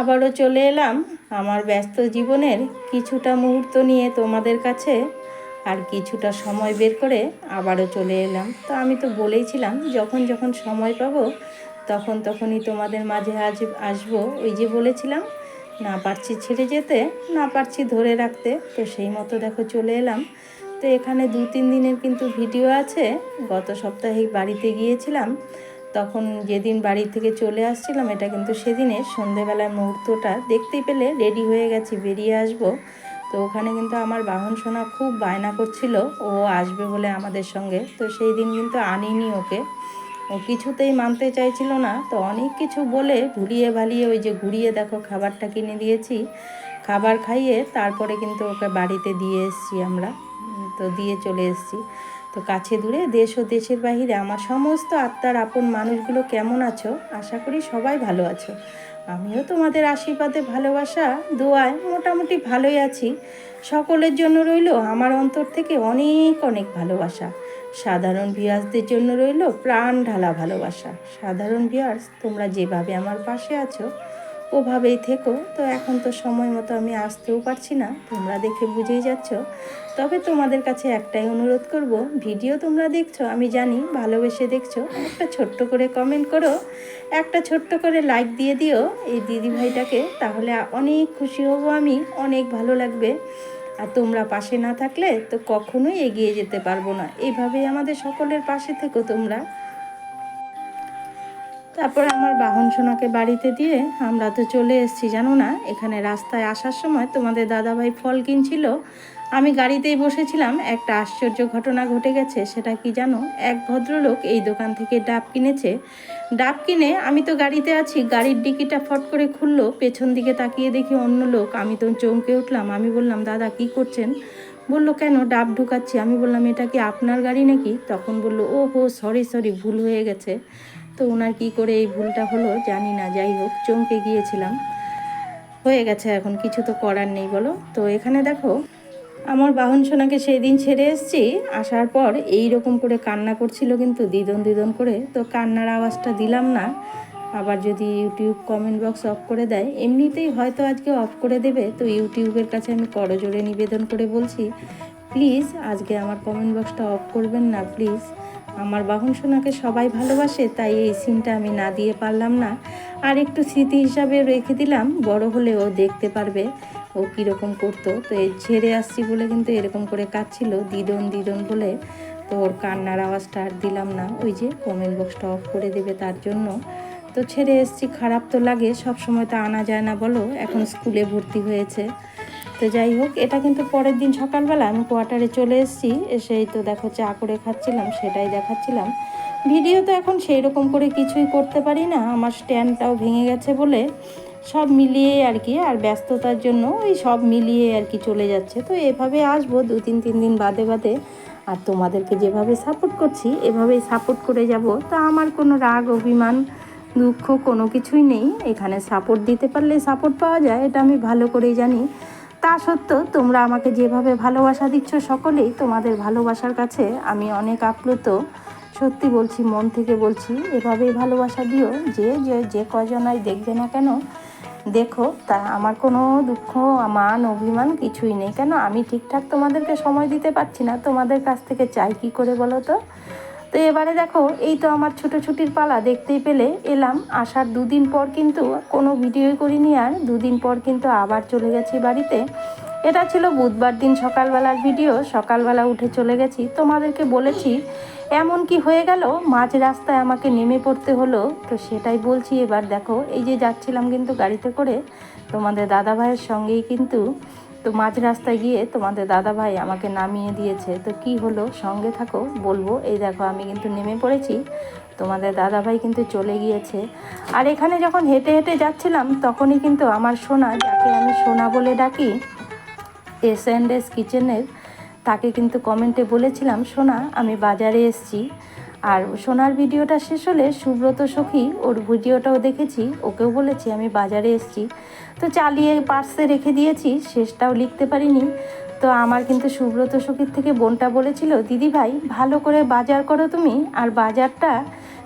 আবারও চলে এলাম আমার ব্যস্ত জীবনের কিছুটা মুহূর্ত নিয়ে তোমাদের কাছে আর কিছুটা সময় বের করে আবারও চলে এলাম। তো আমি তো বলেইছিলাম, যখন যখন সময় পাবো তখন তখনই তোমাদের মাঝে আজ আসব। ওই যে বলেছিলাম, না পারছি ছেড়ে যেতে, না পারছি ধরে রাখতে। তো সেই মতো দেখো চলে এলাম। তো এখানে দু তিন দিনের কিন্তু ভিডিও আছে। গত সপ্তাহে বাড়িতে গিয়েছিলাম। তখন যেদিন বাড়ি থেকে চলে আসছিলাম, এটা কিন্তু সেদিনের সন্ধেবেলার মুহূর্তটা, দেখতেই পেলে রেডি হয়ে গেছি, বেরিয়ে আসব। তো ওখানে কিন্তু আমার বাহন সোনা খুব বায়না করছিল, ও আসবে বলে আমাদের সঙ্গে। তো সেই দিন কিন্তু আনিনি ওকে। ও কিছুতেই মানতে চাইছিল না, তো অনেক কিছু বলে ঘুরিয়ে ভালিয়ে ওই যে ঘুরিয়ে দেখো খাবারটা কিনে দিয়েছি, খাবার খাইয়ে তারপরে কিন্তু ওকে বাড়িতে দিয়ে এসছি আমরা। তো দিয়ে চলে এসছি। তো কাছে দূরে দেশ ও দেশের বাহিরে আমার সমস্ত আত্মার আপন মানুষগুলো কেমন আছো? আশা করি সবাই ভালো আছো। আমিও তোমাদের আশীর্বাদে ভালোবাসা, দোয়ায় মোটামুটি ভালোই আছি। সকলের জন্য রইল আমার অন্তর থেকে অনেক অনেক ভালোবাসা। সাধারণ ভিয়ার্সদের জন্য রইল প্রাণ ঢালা ভালোবাসা। সাধারণ ভিয়ার্স তোমরা যেভাবে আমার পাশে আছো ওভাবেই থেকো। তো এখন তো সময় মতো আমি আসতেও পারছি না, তোমরা দেখে বুঝেই যাচ্ছ। তবে তোমাদের কাছে একটাই অনুরোধ করব, ভিডিও তোমরা দেখছ, আমি জানি, ভালোবেসে দেখছ, একটা ছোট্ট করে কমেন্ট করো, একটা ছোট্ট করে লাইক দিয়ে দিও এই দিদি ভাইটাকে তাহলে অনেক খুশি হব আমি, অনেক ভালো লাগবে। আর তোমরা পাশে না থাকলে তো কখনোই এগিয়ে যেতে পারব না। এইভাবেই আমাদের সকলের পাশে থেকো তোমরা। তারপর আমার বাহন সোনাকে বাড়িতে দিয়ে আমরা তো চলে এসেছি, জানো না? এখানে রাস্তায় আসার সময় তোমাদের দাদাভাই ফল কিনছিল। আমি গাড়িতেই বসেছিলাম, একটা আশ্চর্য ঘটনা ঘটে গেছে, সেটা কি জানো? এক ভদ্রলোক এই দোকান থেকে ডাব কিনেছে। ডাব কিনে আমি তো গাড়িতে আছি, গাড়ির ডিকিটা ফট করে খুললো, পেছন দিকে তাকিয়ে দেখি অন্য লোক। আমি তো চমকে উঠলাম, আমি বললাম, দাদা, কি করছেন? বলল, কেন ডাব ঢুকাচ্ছি? আমি বললাম, এটা কি আপনার গাড়ি নাকি? তখন বলল ও হো সরি সরি ভুল হয়ে গেছে। তো ওনার কি করে এই ভুলটা হলো জানি না, যাই হোক, চমকে গিয়েছিলাম। হয়ে গেছে এখন, কিছু তো করার নেই বলো। তো এখানে দেখো, আমার বাহন সোনাকে সেই দিন ছেড়ে এসেছি, আসার পর এই রকম করে কান্না করছিল কিন্তু দিদন দিদন করে। তো কান্নার আওয়াজটা দিলাম না, আবার যদি ইউটিউব কমেন্ট বক্স অফ করে দেয়, এমনিতেই হয়তো আজকে অফ করে দেবে। তো ইউটিউবের কাছে আমি করজোরে নিবেদন করে বলছি, প্লিজ আজকে আমার কমেন্ট বক্সটা অফ করবেন না, প্লিজ। আমার বাহন সোনাকে সবাই ভালোবাসে, তাই এই সিনটা আমি না দিয়ে পারলাম না। আর একটু স্মৃতি হিসাবে রেখে দিলাম, বড় হলে ও দেখতে পারবে ও কীরকম করতো। তো এই ছেড়ে আসছি বলে কিন্তু এরকম করে কাঁদছিল, দিদন দিদন বলে। তো ওর কান্নার আওয়াজটা আর দিলাম না, ওই যে কমেন্ট বক্সটা অফ করে দেবে তার জন্য। তো ছেড়ে এসছি, খারাপ তো লাগে সব সময় তো আনা যায় না বলো, এখন স্কুলে ভর্তি হয়েছে। তো যাই হোক, এটা কিন্তু পরের দিন সকালবেলা আমি কোয়ার্টারে চলে এসেছি। এসেই তো দেখো চা করে খাচ্ছিলাম, সেটাই দেখাচ্ছিলাম। ভিডিও তো এখন সেই রকম করে কিছুই করতে পারি না, আমার স্ট্যান্ডটাও ভেঙে গেছে বলে সব মিলিয়ে আর কি, আর ব্যস্ততার জন্য ওই সব মিলিয়ে আর কি চলে যাচ্ছে। তো এভাবে আসব দু তিন তিন দিন বাদে বাদে, আর তোমাদেরকে যেভাবে সাপোর্ট করছি, এভাবেই সাপোর্ট করে যাব। তা আমার কোনো রাগ, অভিমান, দুঃখ কোনো কিছুই নেই। এখানে সাপোর্ট দিতে পারলে সাপোর্ট পাওয়া যায়, এটা আমি ভালো করেই জানি। তা সত্ত্বেও তোমরা আমাকে যেভাবে ভালোবাসা দিচ্ছ সকলেই তোমাদের ভালোবাসার কাছে আমি অনেক আপ্লুত। সত্যি বলছি, মন থেকে বলছি, এভাবেই ভালোবাসা দিও। যে যে যে কজনাই দেখবে না কেন, দেখো, তা আমার কোনো দুঃখ মান অভিমান কিছুই নেই। কেন? আমি ঠিকঠাক তোমাদেরকে সময় দিতে পারছি না। তোমাদের কাছ থেকে চাই কি করে বলো তো? তো এবারে দেখো, এই তো আমার ছোটো ছুটির পালা, দেখতেই পেলে এলাম। আসার দুদিন পর কিন্তু কোনো ভিডিওই করিনি আর, দুদিন পর কিন্তু আবার চলে গেছি বাড়িতে। এটা ছিল বুধবার দিন সকালবেলার ভিডিও, সকালবেলা উঠে চলে গেছি। তোমাদেরকে বলেছি, এমন কি হয়ে গেল? মাঝ রাস্তায় আমাকে নেমে পড়তে হলো, তো সেটাই বলছি এবার দেখো। এই যে যাচ্ছিলাম কিন্তু গাড়িতে করে, তোমাদের দাদা ভাইয়ের সঙ্গেই কিন্তু তো মাঝ রাস্তায় গিয়ে তোমাদের দাদা ভাই আমাকে নামিয়ে দিয়েছে। তো কি হলো? সঙ্গে থাকো, বলব। এই দেখো, আমি কিন্তু নেমে পড়েছি। তোমাদের দাদা ভাই কিন্তু চলে গিয়েছে। আর এখানে যখন হেঁটে হেঁটে যাচ্ছিলাম, তখনই কিন্তু আমার সোনা, যাকে আমি সোনা বলে ডাকি এস অ্যান্ড এস কিচেনের তাকে কিন্তু কমেন্টে বলেছিলাম, সোনা, আমি বাজারে এসছি। আর সোনার ভিডিওটা শেষ হলে সুব্রত সখী ওর ভিডিওটাও দেখেছি, ওকেও বলেছি আমি বাজারে এসছি। তো চালিয়ে পার্সে রেখে দিয়েছি, শেষটাও লিখতে পারিনি। তো আমার কিন্তু সুব্রত সখীর থেকে বোনটা বলেছিল, দিদি ভাই, ভালো করে বাজার করো তুমি, আর বাজারটা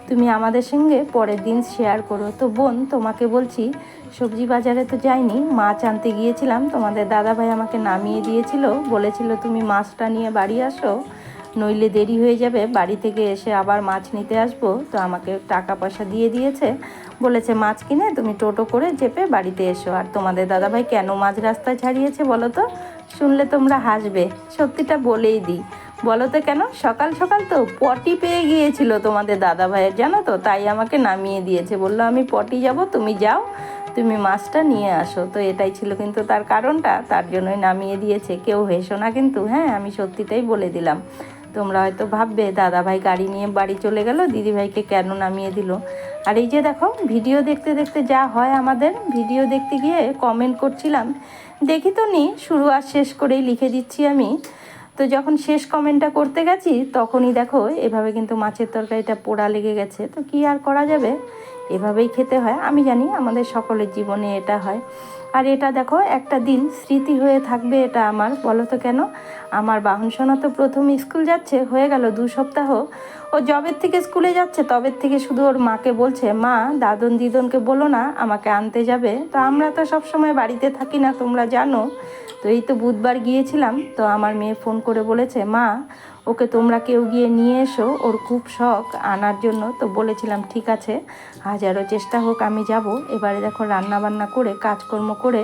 তুমি আমাদের সঙ্গে পরের দিন শেয়ার করো। তো বোন, তোমাকে বলছি, সবজি বাজারে তো যাইনি, মাছ আনতে গিয়েছিলাম। তোমাদের দাদাভাই আমাকে নামিয়ে দিয়েছিল, বলেছিল, তুমি মাছটা নিয়ে বাড়ি আসো। নইলে দেরি হয়ে যাবে, বাড়ি থেকে এসে আবার মাছ নিতে আসব। তো আমাকে টাকা পয়সা দিয়ে দিয়েছে। বলেছে, মাছ কিনে তুমি টোটো করে চেপে বাড়িতে এসো। আর তোমাদের দাদাভাই কেন মাছ রাস্তায় ছাড়িয়েছে বলো তো? শুনলে তোমরা হাসবে। সত্যিটা বলেই দিই। বলো তো কেন? সকাল সকাল তো পটি পেয়ে গিয়েছিল তোমাদের দাদা ভাইয়ের জানো তো? তাই আমাকে নামিয়ে দিয়েছে। বলল, আমি পটি যাব, তুমি যাও, তুমি মাছটা নিয়ে আসো। তো এটাই ছিল কিন্তু তার কারণটা। তার জন্যই নামিয়ে দিয়েছে। কেউ হেসো না কিন্তু হ্যাঁ আমি সত্যিটাই বলে দিলাম। তোমরা হয়তো ভাববে দাদা ভাই গাড়ি নিয়ে বাড়ি চলে গেল, দিদিভাইকে কেন নামিয়ে দিল? আর এই যে দেখো, ভিডিও দেখতে দেখতে যা হয় আমাদের, ভিডিও দেখতে গিয়ে কমেন্ট করছিলাম। দেখি তো নি, শুরু আর শেষ করেই লিখে দিচ্ছি আমি। তো যখন শেষ কমেন্টটা করতে গেছি, তখনই দেখো, এভাবে কিন্তু মাছের তরকারিটা পোড়া লেগে গেছে। তো কি আর করা যাবে? এভাবেই খেতে হয়। আমি জানি আমাদের সকলের জীবনে এটা হয়। আর এটা দেখো, একটা দিন স্মৃতি হয়ে থাকবে এটা আমার, বলো তো কেন? আমার বাহন সোনা তো প্রথম স্কুল যাচ্ছে, হয়ে গেল দু সপ্তাহ। ও জবের থেকে স্কুলে যাচ্ছে, তবের থেকে শুধু ওর মাকে বলছে, মা, দাদন দিদনকে বলো না, আমাকে আনতে যাবে। তো আমরা তো সব সময় বাড়িতে থাকি না, তোমরা জানো। তো এই তো বুধবার গিয়েছিলাম, তো আমার মেয়ে ফোন করে বলেছে, মা ওকে তোমরা কেউ গিয়ে নিয়ে এসো, ওর খুব শখ, আনার জন্য। তো বলেছিলাম, ঠিক আছে, হাজারো চেষ্টা হোক, আমি যাব। এবারে দেখো রান্না বান্না করে, কাজকর্ম করে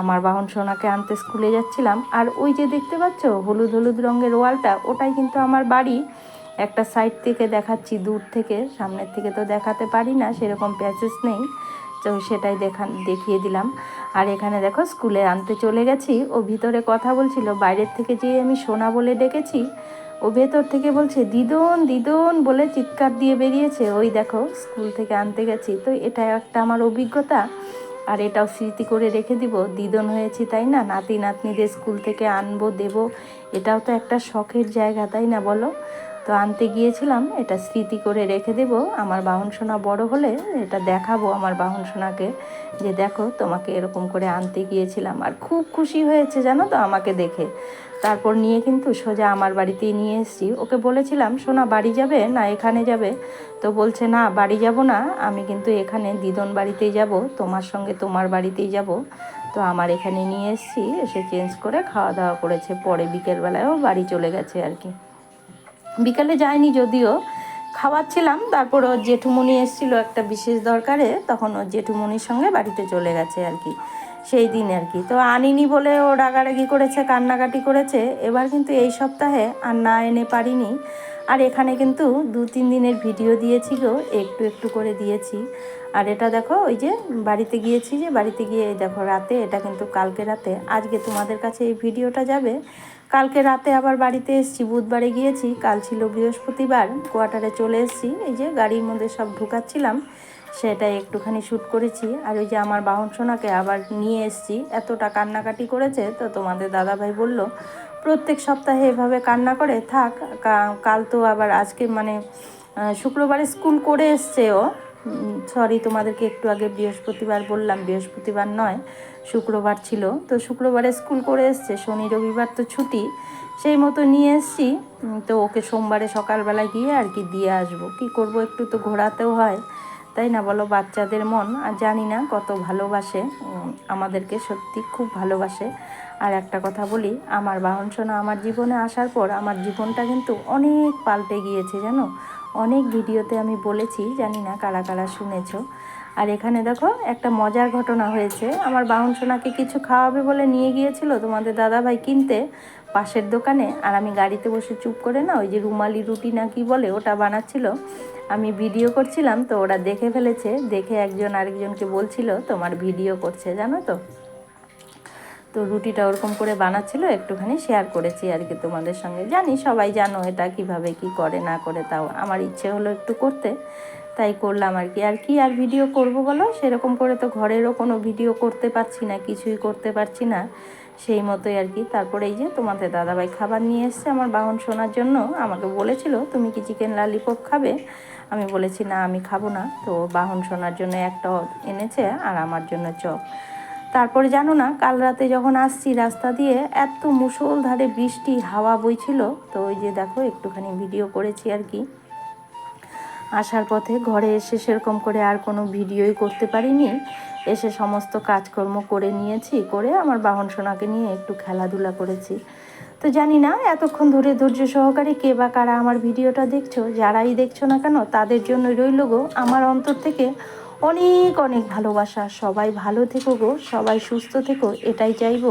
আমার বাহন সোনাকে আনতে স্কুলে যাচ্ছিলাম। আর ওই যে দেখতে পাচ্ছ, হলুদ হলুদ রঙের ওয়ালটা, ওটাই কিন্তু আমার বাড়ি। একটা সাইড থেকে দেখাচ্ছি, দূর থেকে, সামনের থেকে তো দেখাতে পারি না, সেরকম প্যাচেস নেই। তো সেটাই দেখান দেখিয়ে দিলাম। আর এখানে দেখো, স্কুলে আনতে চলে গেছি। ও ভিতরে কথা বলছিল, বাইরের থেকে যে আমি সোনা বলে ডেকেছি ও ভেতর থেকে বলছে, দিদন দিদন বলে চিৎকার দিয়ে বেরিয়েছে। ওই দেখো, স্কুল থেকে আনতে গেছি। তো এটা একটা আমার অভিজ্ঞতা। আর এটাও স্মৃতি করে রেখে দিব। দিদন হয়েছি, তাই না? নাতি নাতনিদের স্কুল থেকে আনব, দেব। এটাও তো একটা শখের জায়গা, তাই না বলো? তো আনতে গিয়েছিলাম, এটা স্মৃতি করে রেখে দেব। আমার বাহন সোনা বড় হলে এটা দেখাবো আমার বাহন সোনাকে, যে দেখো তোমাকে এরকম করে আনতে গিয়েছিলাম। আর খুব খুশি হয়েছে জানো তো আমাকে দেখে। তারপর নিয়ে কিন্তু সোজা আমার বাড়িতেই নিয়ে এসেছি। ওকে বলেছিলাম, সোনা বাড়ি যাবে না এখানে যাবে? তো বলছে, না, বাড়ি যাব না। আমি কিন্তু এখানে দিদন বাড়িতেই যাব, তোমার সঙ্গে তোমার বাড়িতেই যাব। তো আমার এখানে নিয়ে এসেছি, এসে চেঞ্জ করে খাওয়া দাওয়া করেছে। পরে বিকেলবেলায়ও বাড়ি চলে গেছে আর কি। বিকালে যায়নি যদিও, খাওয়াচ্ছিলাম, তারপর ওর জেঠুমনি এসেছিল একটা বিশেষ দরকারে, তখন ওর জেঠুমনির সঙ্গে বাড়িতে চলে গেছে আর কি, সেই দিন আর কি। তো আনিনি বলে ও রাগারাগি করেছে, কান্নাকাটি করেছে, এবার কিন্তু এই সপ্তাহে আর না এনে পারিনি। আর এখানে কিন্তু দু তিন দিনের ভিডিও দিয়েছি গো একটু একটু করে দিয়েছি। আর এটা দেখো, ওই যে বাড়িতে গিয়েছি যে, বাড়িতে গিয়ে দেখো রাতে, এটা কিন্তু কালকে রাতে। আজকে তোমাদের কাছে এই ভিডিওটা যাবে। কালকে রাতে আবার বাড়িতে এসেছি, বুধবারে গিয়েছি, কাল ছিল বৃহস্পতিবার, কোয়ার্টারে চলে এসেছি, এই যে গাড়ির মধ্যে সব ঢুকাচ্ছিলাম সেটা একটুখানি শ্যুট করেছি, আর ওই যে আমার বাহন সোনাকে আবার নিয়ে এসেছি, এতটা কান্নাকাটি করেছে, তো তোমাদের দাদাভাই বলল, প্রত্যেক সপ্তাহে এভাবে কান্না করে, থাক কাল তো আবার আজকে মানে শুক্রবারে স্কুল করে এসছে ও সরি তোমাদেরকে একটু আগে বৃহস্পতিবার বললাম, বৃহস্পতিবার নয়, শুক্রবার ছিল। তো শুক্রবারে স্কুল করে এসছে, শনি, রবিবার তো ছুটি। সেই মতো নিয়ে এসছি। তো ওকে সোমবারে সকালবেলা গিয়ে আর কি দিয়ে আসব। কি করব, একটু তো ঘোরাতেও হয়। তাই না বলো, বাচ্চাদের মন। আর জানি না কত ভালোবাসে। আমাদেরকে সত্যি খুব ভালোবাসে। আর একটা কথা বলি, আমার বাহন সোনা আমার জীবনে আসার পর আমার জীবনটা কিন্তু অনেক পাল্টে গিয়েছে, জানো? অনেক ভিডিওতে আমি বলেছি, জানি না কারা কারা শুনেছো। আর এখানে দেখো, একটা মজার ঘটনা হয়েছে। আমার বাহন সোনাকে কিছু খাওয়াবে বলে নিয়ে গিয়েছিল তোমাদের দাদাভাই কিনতে পাশের দোকানে। আর আমি গাড়িতে বসে চুপ করে না ওই যে রুমালি রুটি না কি বলে ওটা বানাচ্ছিল। আমি ভিডিও করছিলাম তো ওরা দেখে ফেলেছে। দেখে একজন আরেকজনকে বলছিল, তোমার ভিডিও করছে, জানো তো? তো রুটিটা ওরকম করে বানাচ্ছিল, একটুখানি শেয়ার করেছি আর কি তোমাদের সঙ্গে। জানি সবাই জানো এটা কীভাবে কি করে, না করে, তাও আমার ইচ্ছে হলো একটু করতে। তাই করলাম আর কি। আর কি আর ভিডিও করব বলো? সেরকম করে তো ঘরেরও কোনো ভিডিও করতে পারছি না, কিছুই করতে পারছি না। সেই মতোই আর কি। তারপরে এই যে তোমাদের দাদাভাই খাবার নিয়ে এসছে আমার বাহন শোনার জন্য। আমাকে বলেছিল, তুমি কি চিকেন লালিপপ খাবে? আমি বলেছি, না, আমি খাব না। তো বাহন শোনার জন্য একটা এনেছে আর আমার জন্য চপ। তারপরে জানো না, কাল রাতে যখন আসছি রাস্তা দিয়ে, এত মুসলধারে বৃষ্টি, হাওয়া বইছিল। তো ওই যে দেখো, একটুখানি ভিডিও করেছি আর কি। আসার পথে ঘরে এসে সেরকম করে আর কোনো ভিডিওই করতে পারিনি। এসে সমস্ত কাজকর্ম করে নিয়েছি, করে আমার বাহন সোনাকে নিয়ে একটু খেলাধুলা করেছি। তো জানি না, এতক্ষণ ধরে ধৈর্য সহকারে কে বা কারা আমার ভিডিওটা দেখছ, যারাই দেখছ না কেন, তাদের জন্য রইল গো, আমার অন্তর থেকে অনেক অনেক ভালোবাসা। সবাই ভালো থেকো গো, সবাই সুস্থ থেকো, এটাই চাইব।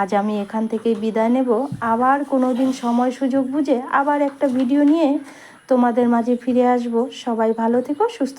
আজ আমি এখান থেকে বিদায় নেব। আবার কোনো দিন সময় সুযোগ বুঝে আবার একটা ভিডিও নিয়ে তোমাদের মাঝে ফিরে আসব। সবাই ভালো থেকো, সুস্থ